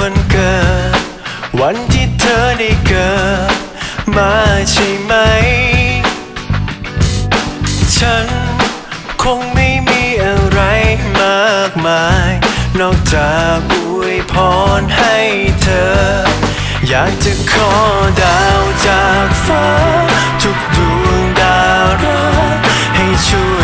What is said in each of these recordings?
วันเกิด วันที่เธอได้เกิด มาใช่ไหม ฉันคงไม่มีอะไรมากมาย นอกจากอวยพรให้เธอ อยากจะขอดาวจากฟ้า ทุกดวงดาวราให้ช่วย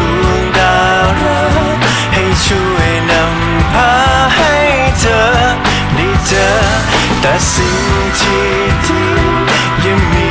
ด สิ่งที่ดียังมี